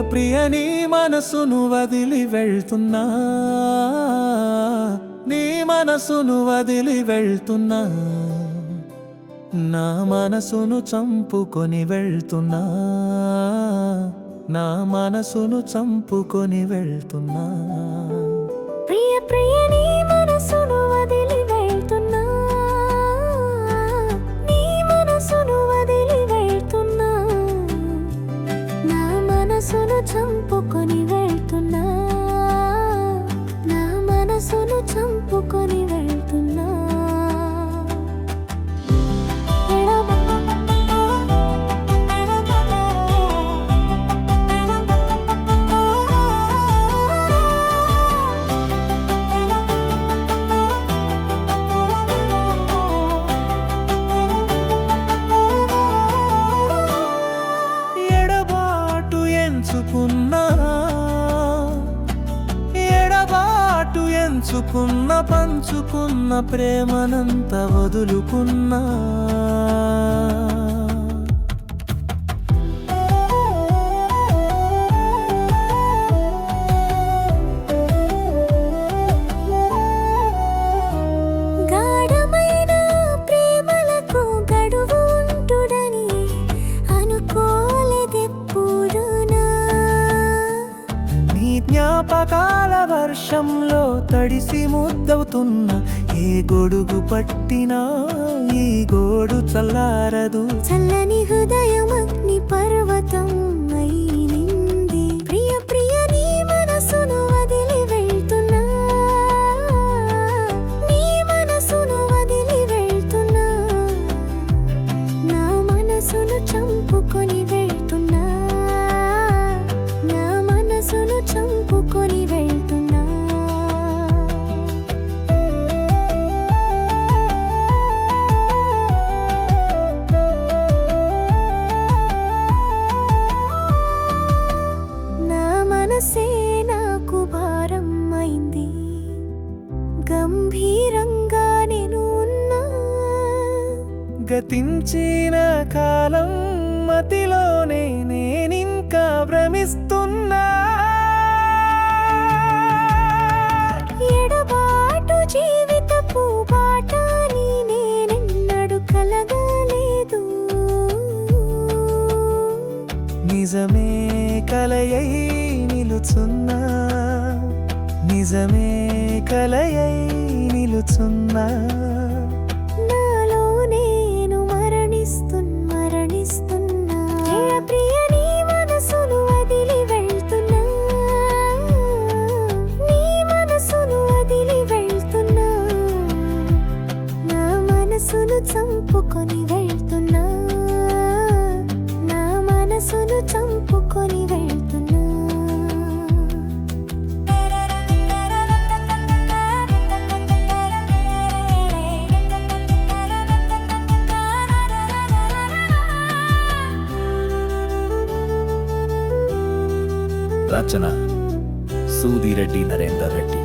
ప్రియ నీ మనసును వదిలి వెళ్తున్నా. నీ మనసును వదిలి వెళ్తున్నా. నా మనసును చంపుకొని వెళ్తున్నా. నా మనసును చంపుకొని వెళ్తున్నా. ప్రియ ప్రియ పంచుకున్న పంచుకున్న ప్రేమనంత వదులుకున్నా. జ్ఞాపకాల వర్షంలో తడిసి ముద్దవుతున్న ఏ గొడుగు పట్టినా ఈ గోడు చల్లారదు. చల్లని హృదయం అగ్ని పర్వతం అయినింది ప్రియ ప్రియ నీ మనసును వదిలి వెళ్తున్నా. నీ మనసును వదిలి వెళ్తున్నా. నా మనసును చంపుకొని వెళ్తున్నా. నా మనసును చంపు గంభీరంగా నేను ఉన్నా. గతించిన కాలం మతిలోనే నేనింకా భ్రమిస్తున్నా. ఎడబాటు జీవితపు బాటని నేనెన్నడు కలగలేదు. నిజమే కలయై నిలుచున్నా. నిజమే కలయై నిలుచున్నా. నాలో నేను మరణిస్తున్ మరణిస్తున్నా. ప్రియ ప్రియ నీ మనసును వదిలి వెళ్తున్నా. నీ మనసును వదిలి వెళ్తున్నా. నా మనసును చంపుకొని వెళ్తున్నా. నా మనసును చంపుకొని ರಚನಾ ಸೂದಿ ರೆಡ್ಡಿ ನರೇಂದರ್ ರೆಡ್ಡಿ